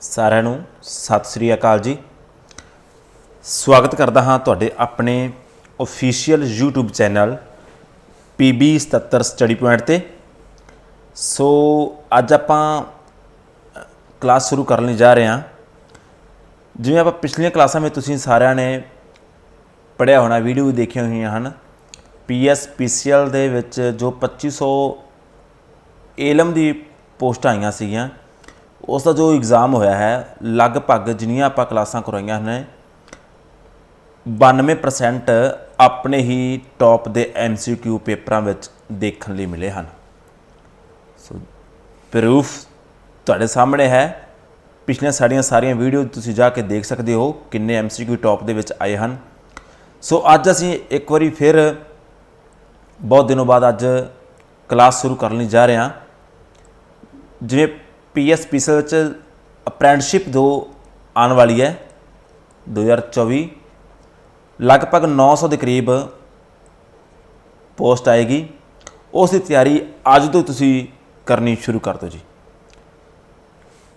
ਸਾਰਿਆਂ ਨੂੰ ਸਤਿ ਸ੍ਰੀ ਅਕਾਲ ਜੀ। ਸਵਾਗਤ ਕਰਦਾ ਹਾਂ ਤੁਹਾਡੇ ਆਪਣੇ official YouTube channel PB 77 study point ਤੇ। ਸੋ ਅੱਜ ਆਪਾਂ ਕਲਾਸ ਸ਼ੁਰੂ ਕਰਨ ਲਈ ਜਾ ਰਹੇ ਹਾਂ। ਜਿਵੇਂ ਆਪਾਂ ਪਿਛਲੀਆਂ ਕਲਾਸਾਂ ਵਿੱਚ ਤੁਸੀਂ ਸਾਰਿਆਂ ਨੇ ਪੜਿਆ ਹੋਣਾ ਵੀਡੀਓ ਵੀ ਦੇਖੀਆਂ ਹੋਈਆਂ ਹਨ। PS PCL ਦੇ ਵਿੱਚ ਜੋ 2500 ਏਲਮ ਦੀ ਪੋਸਟਾਂ ਆਈਆਂ ਸੀਗੀਆਂ। ਉਸ ਦਾ ਜੋ ਐਗਜ਼ਾਮ ਹੋਇਆ ਹੈ, ਲਗਭਗ ਜਿੰਨੀਆਂ ਆਪਾਂ ਕਲਾਸਾਂ ਕਰਵਾਈਆਂ ਨੇ 92% ਆਪਣੇ ਹੀ ਟੌਪ ਦੇ MCQ ਪੇਪਰਾਂ ਵਿੱਚ ਦੇਖਣ ਲਈ ਮਿਲੇ ਹਨ। ਸੋ ਪ੍ਰੂਫ ਤੁਹਾਡੇ ਸਾਹਮਣੇ ਹੈ। ਪਿਛਲੀਆਂ ਸਾਡੀਆਂ ਸਾਰੀਆਂ ਵੀਡੀਓ ਤੁਸੀਂ ਜਾ ਕੇ ਦੇਖ ਸਕਦੇ ਹੋ ਕਿੰਨੇ MCQ ਟੌਪ ਦੇ ਵਿੱਚ ਆਏ ਹਨ। ਸੋ ਅੱਜ ਅਸੀਂ ਇੱਕ ਵਾਰੀ ਫਿਰ ਬਹੁਤ ਦਿਨੋਂ ਬਾਅਦ ਅੱਜ ਕਲਾਸ ਸ਼ੁਰੂ ਕਰਨ ਲਈ ਜਾ ਰਹੇ ਹਾਂ। ਜਿਵੇਂ ਪੀਐਸਪੀਸੀ ਵਿੱਚ ਅਪ੍ਰੈਂਟਿਸਸ਼ਿਪ ਦੋ ਆਉਣ ਵਾਲੀ ਹੈ 2024 ਲਗਭਗ 900 ਦੇ ਕਰੀਬ ਪੋਸਟ ਆਏਗੀ। ਉਸ ਦੀ ਤਿਆਰੀ ਅੱਜ ਤੋਂ ਤੁਸੀਂ ਕਰਨੀ ਸ਼ੁਰੂ ਕਰ ਦਿਓ ਜੀ।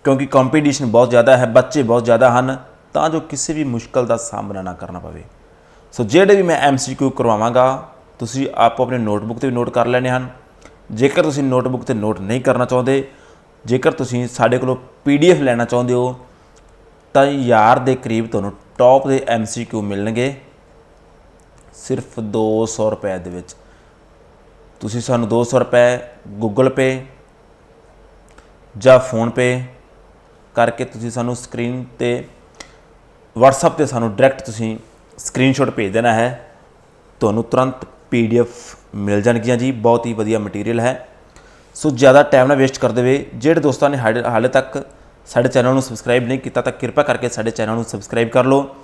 ਕਿਉਂਕਿ ਕੰਪੀਟੀਸ਼ਨ ਬਹੁਤ ਜ਼ਿਆਦਾ ਹੈ, ਬੱਚੇ ਬਹੁਤ ਜ਼ਿਆਦਾ ਹਨ, ਤਾਂ ਜੋ ਕਿਸੇ ਵੀ ਮੁਸ਼ਕਲ ਦਾ ਸਾਹਮਣਾ ਨਾ ਕਰਨਾ ਪਵੇ। ਸੋ ਜਿਹੜੇ ਵੀ ਮੈਂ ਐਮਸੀਕਿਊ ਕਰਵਾਵਾਂਗਾ, ਤੁਸੀਂ ਆਪੋ ਆਪਣੇ ਨੋਟਬੁੱਕ ਤੇ ਵੀ ਨੋਟ ਕਰ ਲੈਣੇ ਹਨ। ਜੇਕਰ ਤੁਸੀਂ ਨੋਟਬੁੱਕ ਤੇ ਨੋਟ ਨਹੀਂ ਕਰਨਾ ਚਾਹੁੰਦੇ ਜੇਕਰ ਤੁਸੀਂ ਸਾਡੇ ਕੋਲੋਂ ਪੀਡੀਐਫ ਲੈਣਾ ਚਾਹੁੰਦੇ ਹੋ, ਤਾਂ ਯਾਰ ਦੇ ਕਰੀਬ ਤੁਹਾਨੂੰ ਟੌਪ ਦੇ ਐਮਸੀਕਿਊ ਮਿਲਣਗੇ। ਸਿਰਫ 200 ਰੁਪਏ ਦੇ ਵਿੱਚ। ਤੁਸੀਂ ਸਾਨੂੰ 200 ਰੁਪਏ ਗੂਗਲ ਪੇ ਜਾਂ ਫੋਨ ਪੇ ਕਰਕੇ ਤੁਸੀਂ ਸਾਨੂੰ ਸਕਰੀਨ ਤੇ WhatsApp ਤੇ ਸਾਨੂੰ ਡਾਇਰੈਕਟ ਤੁਸੀਂ ਸਕਰੀਨਸ਼ਾਟ ਭੇਜ ਦੇਣਾ ਹੈ। ਤੁਹਾਨੂੰ ਤੁਰੰਤ PDF ਮਿਲ ਜਾਣਗੀਆਂ ਜੀ। ਬਹੁਤ ਹੀ ਵਧੀਆ ਮਟੀਰੀਅਲ ਹੈ। ਸੋ ਜ਼ਿਆਦਾ ਟਾਈਮ ਨਾ ਵੇਸਟ ਕਰਦੇ ਹੋਏ ਜਿਹੜੇ ਦੋਸਤਾਂ ਨੇ ਹਾਲੇ ਹਾਲੇ ਤੱਕ ਸਾਡੇ ਚੈਨਲ ਨੂੰ ਸਬਸਕ੍ਰਾਈਬ ਨਹੀਂ ਕੀਤਾ, ਤਾਂ ਕਿਰਪਾ ਕਰਕੇ ਸਾਡੇ ਚੈਨਲ ਨੂੰ ਸਬਸਕ੍ਰਾਈਬ ਕਰ ਲਓ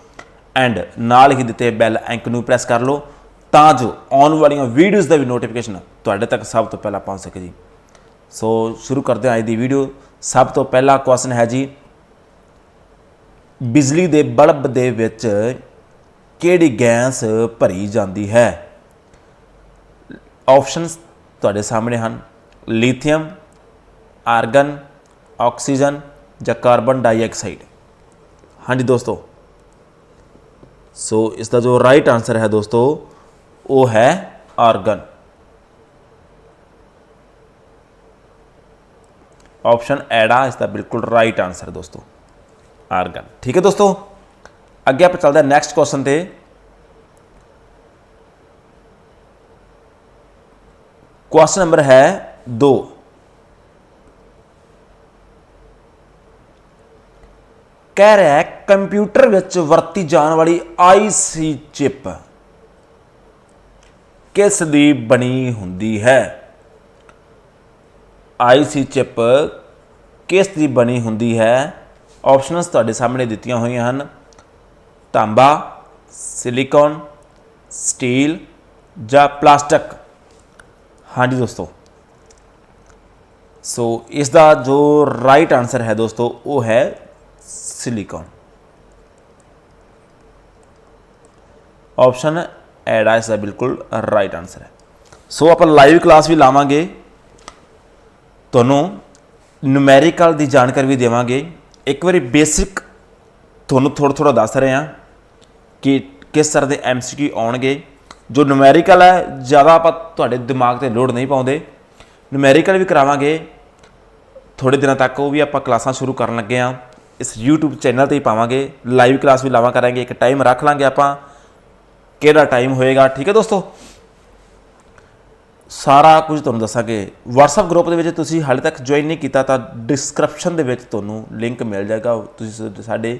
ਐਂਡ ਨਾਲ ਹੀ ਦਿੱਤੇ ਬੈਲ ਆਈਕਨ ਨੂੰ ਪ੍ਰੈਸ ਕਰ ਲਓ ਤਾਂ ਜੋ ਆਉਣ ਵਾਲੀਆਂ ਵੀਡੀਓਜ਼ ਦਾ ਵੀ ਨੋਟੀਫਿਕੇਸ਼ਨ ਤੁਹਾਡੇ ਤੱਕ ਸਭ ਤੋਂ ਪਹਿਲਾਂ ਪਹੁੰਚ ਸਕੇ ਜੀ। ਸੋ ਸ਼ੁਰੂ ਕਰਦੇ ਹਾਂ ਅੱਜ ਦੀ ਵੀਡੀਓ ਸਭ ਤੋਂ ਪਹਿਲਾ ਕੁਐਸਚਨ ਹੈ ਜੀ, ਬਿਜਲੀ ਦੇ ਬਲਬ ਦੇ ਵਿੱਚ ਕਿਹੜੀ ਗੈਸ ਭਰੀ ਜਾਂਦੀ ਹੈ? ਆਪਸ਼ਨਸ ਤੁਹਾਡੇ ਸਾਹਮਣੇ ਹਨ। ਲਿਥੀਅਮ ਆਰਗਨ ਆਕਸੀਜਨ ਜਾਂ ਕਾਰਬਨ ਡਾਈਆਕਸਾਈਡ ਹਾਂਜੀ ਦੋਸਤੋ ਸੋ ਇਸ ਦਾ ਜੋ ਰਾਈਟ ਆਨਸਰ ਹੈ ਦੋਸਤੋ ਉਹ ਹੈ ਆਰਗਨ ਆਪਸ਼ਨ ਐਡਾ ਇਸ ਦਾ ਬਿਲਕੁਲ ਰਾਈਟ ਆਨਸਰ ਦੋਸਤੋ ਆਰਗਨ ਠੀਕ ਹੈ ਦੋਸਤੋ ਅੱਗੇ ਆਪਾਂ ਚੱਲਦੇ ਹਾਂ ਨੈਕਸਟ ਕੁਐਸਚਨ ਤੇ ਕੁਐਸਚਨ ਨੰਬਰ ਹੈ 2 ਕਹਿ ਰਿਹਾ ਹੈ, ਕੰਪਿਊਟਰ ਵਿੱਚ ਵਰਤੀ ਜਾਣ ਵਾਲੀ ਆਈਸੀ ਚਿਪ ਕਿਸ ਦੀ ਬਣੀ ਹੁੰਦੀ ਹੈ? ਆਈਸੀ ਚਿਪ ਕਿਸ ਦੀ ਬਣੀ ਹੁੰਦੀ ਹੈ? ਆਪਸ਼ਨਸ ਤੁਹਾਡੇ ਸਾਹਮਣੇ ਦਿੱਤੀਆਂ ਹੋਈਆਂ ਹਨ। ਤਾਂਬਾ ਸਿਲੀਕਨ ਸਟੀਲ ਜਾਂ ਪਲਾਸਟਿਕ ਹਾਂਜੀ ਦੋਸਤੋ ਸੋ ਇਸ ਦਾ ਜੋ ਰਾਈਟ ਆਨਸਰ ਹੈ ਦੋਸਤੋ, ਉਹ ਹੈ ਸਿਲੀਕਨ ਆਪਸ਼ਨ ਐਡਾ ਇਸ ਦਾ ਬਿਲਕੁਲ ਰਾਈਟ ਆਨਸਰ ਹੈ। ਸੋ ਆਪਾਂ ਲਾਈਵ ਕਲਾਸ ਵੀ ਲਾਵਾਂਗੇ। ਤੁਹਾਨੂੰ ਨੂਮੈਰੀਕਲ ਦੀ ਜਾਣਕਾਰੀ ਵੀ ਦੇਵਾਂਗੇ। ਇੱਕ ਵਾਰੀ ਬੇਸਿਕ ਤੁਹਾਨੂੰ ਥੋੜਾ ਥੋੜਾ ਦੱਸ ਰਹੇ ਹਾਂ ਕਿ ਕਿਸ ਤਰ੍ਹਾਂ ਦੇ ਐਮਸੀਕਿਊ ਆਉਣਗੇ। ਜੋ ਨੂਮੈਰੀਕਲ ਹੈ, ਜ਼ਿਆਦਾ ਆਪਾਂ ਤੁਹਾਡੇ ਦਿਮਾਗ ਤੇ ਲੋਡ ਨਹੀਂ ਪਾਉਂਦੇ। ਨੂਮੈਰੀਕਲ ਵੀ ਕਰਾਵਾਂਗੇ। ਥੋੜੇ ਦਿਨਾਂ ਤੱਕ ਉਹ ਵੀ ਆਪਾਂ ਕਲਾਸਾਂ ਸ਼ੁਰੂ ਕਰਨ ਲੱਗੇ ਆ ਇਸ YouTube ਚੈਨਲ ਤੇ ਹੀ ਪਾਵਾਂਗੇ। ਲਾਈਵ ਕਲਾਸ ਵੀ ਲਾਵਾਂ ਕਰਾਂਗੇ। ਇੱਕ ਟਾਈਮ ਰੱਖ ਲਾਂਗੇ ਆਪਾਂ। ਕਿਹੜਾ ਟਾਈਮ ਹੋਏਗਾ? ਠੀਕ ਹੈ ਦੋਸਤੋ? ਸਾਰਾ ਕੁਝ ਤੁਹਾਨੂੰ ਦੱਸਾਂਗੇ। WhatsApp ਗਰੁੱਪ ਦੇ ਵਿੱਚ ਤੁਸੀਂ ਹਾਲੇ ਤੱਕ ਜੁਆਇਨ ਨਹੀਂ ਕੀਤਾ ਤਾਂ ਡਿਸਕ੍ਰਿਪਸ਼ਨ ਦੇ ਵਿੱਚ ਤੁਹਾਨੂੰ ਲਿੰਕ ਮਿਲ ਜਾਏਗਾ। ਤੁਸੀਂ ਸਾਡੇ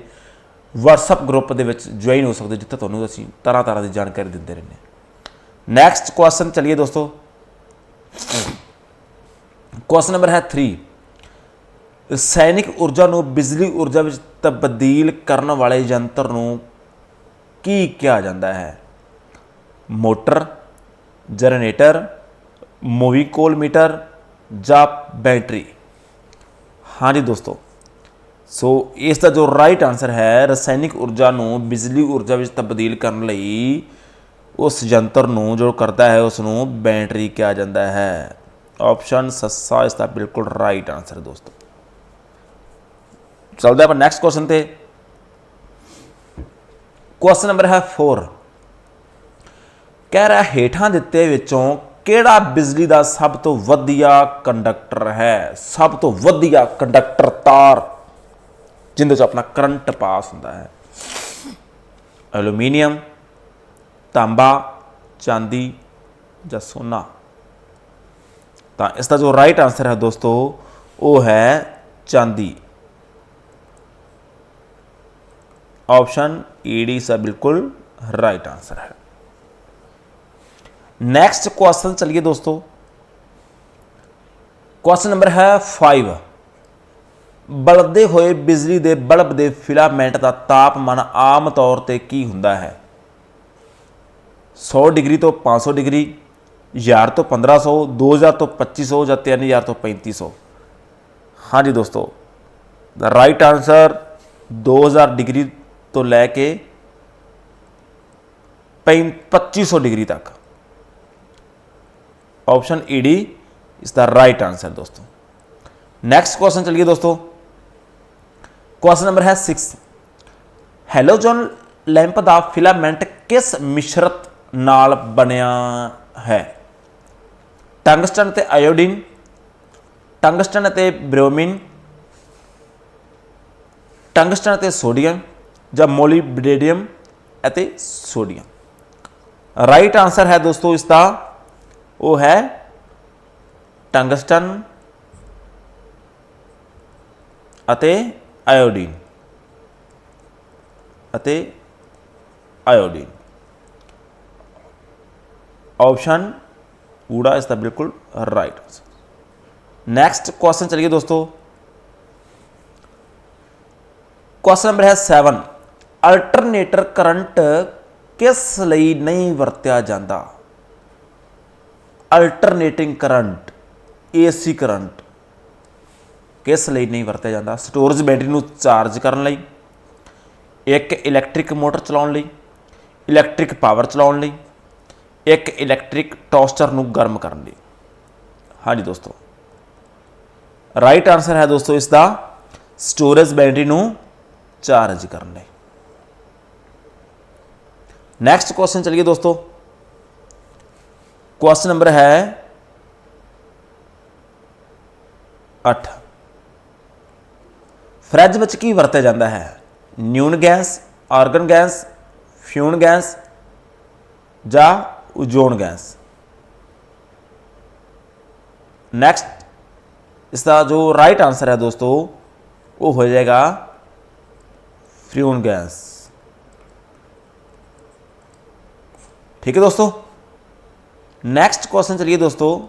WhatsApp ਗਰੁੱਪ ਦੇ ਵਿੱਚ ਜੁਆਇਨ ਹੋ ਸਕਦੇ ਜਿੱਥੇ ਤੁਹਾਨੂੰ ਅਸੀਂ ਤਰ੍ਹਾਂ ਤਰ੍ਹਾਂ ਦੀ ਜਾਣਕਾਰੀ ਦਿੰਦੇ ਰਹਿੰਦੇ ਨੈਕਸਟ ਕੁਐਸਚਨ ਚਲਿਏ ਦੋਸਤੋ। ਕੁਐਸਚਨ ਨੰਬਰ ਹੈ 3 ਰਸਾਇਣਿਕ ਊਰਜਾ ਨੂੰ ਬਿਜਲੀ ਊਰਜਾ ਵਿੱਚ ਤਬਦੀਲ ਕਰਨ ਵਾਲੇ ਯੰਤਰ ਨੂੰ ਕੀ ਕਿਹਾ ਜਾਂਦਾ ਹੈ? ਮੋਟਰ, ਜਨਰੇਟਰ ਮੂਵੀ ਮੀਟਰ ਜਾਂ ਬੈਟਰੀ? ਹਾਂਜੀ ਦੋਸਤੋ, ਸੋ ਇਸ ਦਾ ਜੋ ਰਾਈਟ ਆਨਸਰ ਹੈ, ਰਸਾਇਣਿਕ ਊਰਜਾ ਨੂੰ ਬਿਜਲੀ ਊਰਜਾ ਵਿੱਚ ਤਬਦੀਲ ਕਰਨ ਲਈ ਉਸ ਯੰਤਰ ਨੂੰ ਜੋ ਕਰਦਾ ਹੈ ਉਸ ਨੂੰ ਬੈਟਰੀ ਕਿਹਾ ਜਾਂਦਾ ਹੈ। ਆਪਸ਼ਨ ਸੱਸਾ, ਇਸ ਦਾ ਬਿਲਕੁਲ ਰਾਈਟ ਆਨਸਰ ਦੋਸਤੋ। ਚਲਦੇ ਆਪਾਂ ਨੈਕਸਟ ਕੁਐਸਚਨ ਤੇ। ਕੁਐਸਚਨ ਨੰਬਰ ਹੈ 4 ਕਹਿ ਰਿਹਾ ਹੇਠਾਂ ਦਿੱਤੇ ਵਿੱਚੋਂ ਕਿਹੜਾ ਬਿਜਲੀ ਦਾ ਸਭ ਤੋਂ ਵਧੀਆ ਕੰਡਕਟਰ ਹੈ? ਸਭ ਤੋਂ ਵਧੀਆ ਕੰਡਕਟਰ ਤਾਰ, ਜਿੰਦੇ ਚ ਆਪਣਾ ਕਰੰਟ ਪਾਸ ਹੁੰਦਾ ਹੈ। ਐਲੂਮੀਨੀਅਮ ਤਾਂਬਾ, ਚਾਂਦੀ ਜਾਂ ਸੋਨਾ? ਤਾਂ ਇਸ ਦਾ ਜੋ ਰਾਈਟ ਆਨਸਰ ਹੈ ਦੋਸਤੋ, ਉਹ ਹੈ ਚਾਂਦੀ। ਆਪਸ਼ਨ ਈਡੀ ਇਸ ਦਾ ਬਿਲਕੁਲ ਰਾਈਟ ਆਨਸਰ ਹੈ ਨੈਕਸਟ ਕੁਐਸਚਨ ਚਲਿए ਦੋਸਤੋ ਕੁਐਸਚਨ ਨੰਬਰ ਹੈ 5 ਬਲਦੇ ਹੋਏ ਬਿਜਲੀ ਦੇ ਬਲਬ ਦੇ ਫਿਲਾਮੈਂਟ ਦਾ ਤਾਪਮਾਨ ਆਮ ਤੌਰ ਤੇ ਕੀ ਹੁੰਦਾ ਹੈ 100 ਡਿਗਰੀ ਤੋਂ 500 ਡਿਗਰੀ 1000 ਤੋਂ 1500 2000 ਤੋਂ 2500 ਜਾਂ 3000 ਤੋਂ 3500 ਹਾਂਜੀ ਦੋਸਤੋ ਦਾ ਰਾਈਟ ਆਨਸਰ 2000 ਡਿਗਰੀ ਤੋਂ ਲੈ ਕੇ 2500 ਡਿਗਰੀ ਤੱਕ ਆਪਸ਼ਨ ਈਡੀ ਇਸ ਦਾ ਰਾਈਟ ਆਨਸਰ ਦੋਸਤੋ ਨੈਕਸਟ ਕੁਐਸਚਨ ਚਲਿए ਦੋਸਤੋ ਕੁਐਸਚਨ ਨੰਬਰ ਹੈ 6 ਹੈਲੋਜਨ ਲੈਂਪ ਦਾ ਫਿਲਾਮੈਂਟ ਕਿਸ ਮਿਸ਼ਰਤ ਨਾਲ ਬਣਿਆ ਹੈ ਟੰਗਸਟਨ ਤੇ ਆਇਓਡੀਨ ਟੰਗਸਟਨ ਅਤੇ ਬ੍ਰੋਮੀਨ ਟੰਗਸਟਨ ਅਤੇ ਸੋਡੀਅਮ ਜਾਂ ਮੋਲੀਬਡੇਨੀਅਮ ਅਤੇ ਸੋਡੀਅਮ ਰਾਈਟ ਆਨਸਰ ਹੈ ਦੋਸਤੋ ਇਸ ਦਾ ਉਹ ਹੈ ਟੰਗਸਟਨ ਅਤੇ ਆਇਓਡੀਨ ਅਤੇ ਆਇਓਡੀਨ ਆਪਸ਼ਨ ਊੜਾ ਇਸ ਦਾ ਬਿਲਕੁਲ ਰਾਈਟ ਨੈਕਸਟ ਕੁਐਸਚਨ ਚਲਿए ਦੋਸਤੋ ਕੁਐਸਚਨ ਨੰਬਰ ਹੈ 7 ਅਲਟਰਨੇਟਰ ਕਰੰਟ ਕਿਸ ਲਈ ਨਹੀਂ ਵਰਤਿਆ ਜਾਂਦਾ? ਅਲਟਰਨੇਟਿੰਗ ਕਰੰਟ, ਏਸੀ ਕਰੰਟ ਕਿਸ ਲਈ ਨਹੀਂ ਵਰਤਿਆ ਜਾਂਦਾ? ਸਟੋਰੇਜ ਬੈਟਰੀ ਨੂੰ ਚਾਰਜ ਕਰਨ ਲਈ, ਇੱਕ ਇਲੈਕਟ੍ਰਿਕ ਮੋਟਰ ਚਲਾਉਣ ਲਈ, ਇਲੈਕਟ੍ਰਿਕ ਪਾਵਰ ਚਲਾਉਣ ਲਈ, ਇੱਕ ਇਲੈਕਟ੍ਰਿਕ ਟੋਸਟਰ ਨੂੰ ਗਰਮ ਕਰਨ ਲਈ। ਹਾਂਜੀ ਦੋਸਤੋ, ਰਾਈਟ ਆਨਸਰ ਹੈ ਦੋਸਤੋ ਇਸ ਦਾ ਸਟੋਰੇਜ ਬੈਟਰੀ ਨੂੰ ਚਾਰਜ ਕਰਨ ਲਈ। ਨੈਕਸਟ ਕੁਐਸਚਨ ਚਲਿए ਦੋਸਤੋ ਕੁਐਸਚਨ ਨੰਬਰ ਹੈ 8 ਫ੍ਰਿਜ ਵਿੱਚ ਕੀ ਵਰਤਿਆ ਜਾਂਦਾ ਹੈ? Neon gas argon gas freon gas ਜਾਂ ਓਜ਼ੋਨ ਗੈਸ ਨੈਕਸਟ ਇਸ ਦਾ ਜੋ ਰਾਈਟ ਆਨਸਰ ਹੈ ਦੋਸਤੋ, ਉਹ ਹੋ ਜਾਏਗਾ ਫਿਊਨ ਗੈਸ ਠੀਕ ਹੈ ਦੋਸਤੋ? ਨੈਕਸਟ ਕੁਐਸਚਨ ਚਲਿए ਦੋਸਤੋ।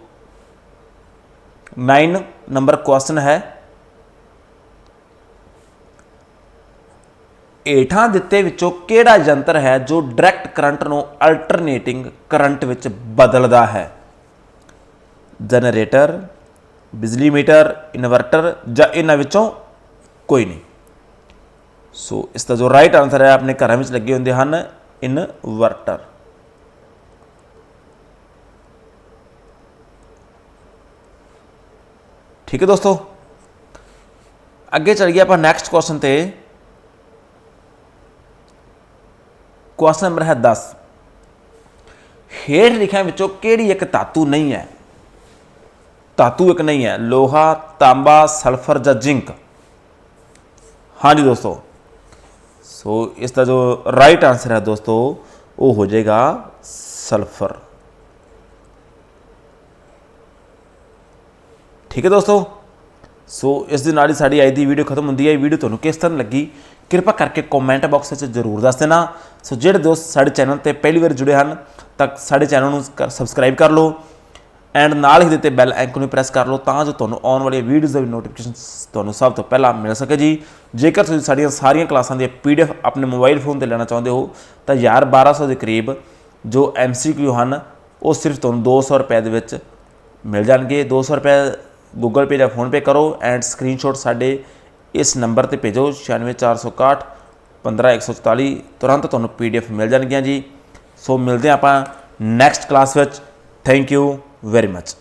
9 ਨੰਬਰ ਕੁਐਸਚਨ ਹੈ। ਹੇਠਾਂ ਦਿੱਤੇ ਵਿੱਚੋਂ ਕਿਹੜਾ ਯੰਤਰ ਹੈ ਜੋ ਡਾਇਰੈਕਟ ਕਰੰਟ ਨੂੰ ਅਲਟਰਨੇਟਿੰਗ ਕਰੰਟ ਵਿੱਚ ਬਦਲਦਾ ਹੈ? ਜਨਰੇਟਰ ਬਿਜਲੀ ਮੀਟਰ, ਇਨਵਰਟਰ ਜਾਂ ਇਹਨਾਂ ਵਿੱਚੋਂ ਕੋਈ ਨਹੀਂ। ਸੋ ਇਸ ਦਾ ਜੋ ਰਾਈਟ ਆਨਸਰ ਹੈ, ਆਪਣੇ ਘਰਾਂ ਵਿੱਚ ਲੱਗੇ ਹੁੰਦੇ ਹਨ ਇਨਵਰਟਰ। ਠੀਕ ਹੈ ਦੋਸਤੋ? ਅੱਗੇ ਚੱਲ ਗਿਆ ਆਪਾਂ ਨੈਕਸਟ ਕੁਐਸਚਨ ਤੇ। ਕੁਐਸਚਨ ਨੰਬਰ ਹੈ 10 ਹੇਠ ਲਿਖਿਆਂ ਵਿੱਚੋਂ ਕਿਹੜੀ ਇੱਕ ਧਾਤੂ ਨਹੀਂ ਹੈ? ਧਾਤੂ ਇੱਕ ਨਹੀਂ ਹੈ, ਲੋਹਾ, ਤਾਂਬਾ, ਸਲਫਰ ਜਾਂ ਜ਼ਿੰਕ? ਹਾਂਜੀ ਦੋਸਤੋ। ਸੋ ਇਸ ਦਾ ਜੋ ਰਾਈਟ ਆਨਸਰ ਹੈ ਦੋਸਤੋ, ਉਹ ਹੋ ਜਾਏਗਾ ਸਲਫਰ। ਠੀਕ ਹੈ ਦੋਸਤੋ? ਸੋ ਇਸ ਦੇ ਨਾਲ ਹੀ ਸਾਡੀ ਅੱਜ ਦੀ ਵੀਡੀਓ ਖਤਮ ਹੁੰਦੀ ਹੈ। ਇਹ ਵੀਡੀਓ ਤੁਹਾਨੂੰ ਕਿਸ ਤਰ੍ਹਾਂ ਲੱਗੀ? ਕਿਰਪਾ ਕਰਕੇ ਕਮੈਂਟ ਬਾਕਸ ਵਿੱਚ ਜ਼ਰੂਰ ਦੱਸ ਦੇਣਾ। ਸੋ ਜਿਹੜੇ ਦੋਸਤ ਸਾਡੇ ਚੈਨਲ ਤੇ ਪਹਿਲੀ ਵਾਰ ਜੁੜੇ ਹਨ, ਤਾਂ ਸਾਡੇ ਚੈਨਲ ਨੂੰ ਸਬਸਕ੍ਰਾਈਬ ਕਰ ਲਓ ਐਂਡ ਨਾਲ ਹੀ ਦਿੱਤੇ ਬੈਲ ਆਈਕਨ ਨੂੰ ਪ੍ਰੈਸ ਕਰ ਲਓ ਤਾਂ ਜੋ ਤੁਹਾਨੂੰ ਆਉਣ ਵਾਲੀਆਂ ਵੀਡੀਓਜ਼ ਦੇ ਨੋਟੀਫਿਕੇਸ਼ਨ ਤੁਹਾਨੂੰ ਸਭ ਤੋਂ ਪਹਿਲਾਂ ਮਿਲ ਸਕੇ ਜੀ। ਜੇਕਰ ਤੁਸੀਂ ਸਾਡੀਆਂ ਸਾਰੀਆਂ ਕਲਾਸਾਂ ਦੀ ਪੀਡੀਐਫ ਆਪਣੇ ਮੋਬਾਈਲ ਫੋਨ ਤੇ ਲੈਣਾ ਚਾਹੁੰਦੇ ਹੋ, ਤਾਂ ਯਾਰ 1200 ਦੇ ਕਰੀਬ ਜੋ ਐਮਸੀਕਿਊ ਹਨ, ਉਹ ਸਿਰਫ ਤੁਹਾਨੂੰ 200 ਰੁਪਏ ਦੇ ਵਿੱਚ ਮਿਲ ਜਾਣਗੇ। 200 ਰੁਪਏ ਗੂਗਲ ਪੇ ਜਾਂ ਫੋਨ ਪੇ ਕਰੋ ਐਂਡ ਸਕਰੀਨਸ਼ਾਟ ਸਾਡੇ ਇਸ ਨੰਬਰ ਤੇ ਭੇਜੋ 96461 15144 ਤੁਰੰਤ ਤੁਹਾਨੂੰ ਪੀਡੀਐਫ ਮਿਲ ਜਾਣਗੀਆਂ ਜੀ। ਸੋ ਮਿਲਦੇ ਹਾਂ ਆਪਾਂ ਨੈਕਸਟ ਕਲਾਸ ਵਿੱਚ। Thank you very much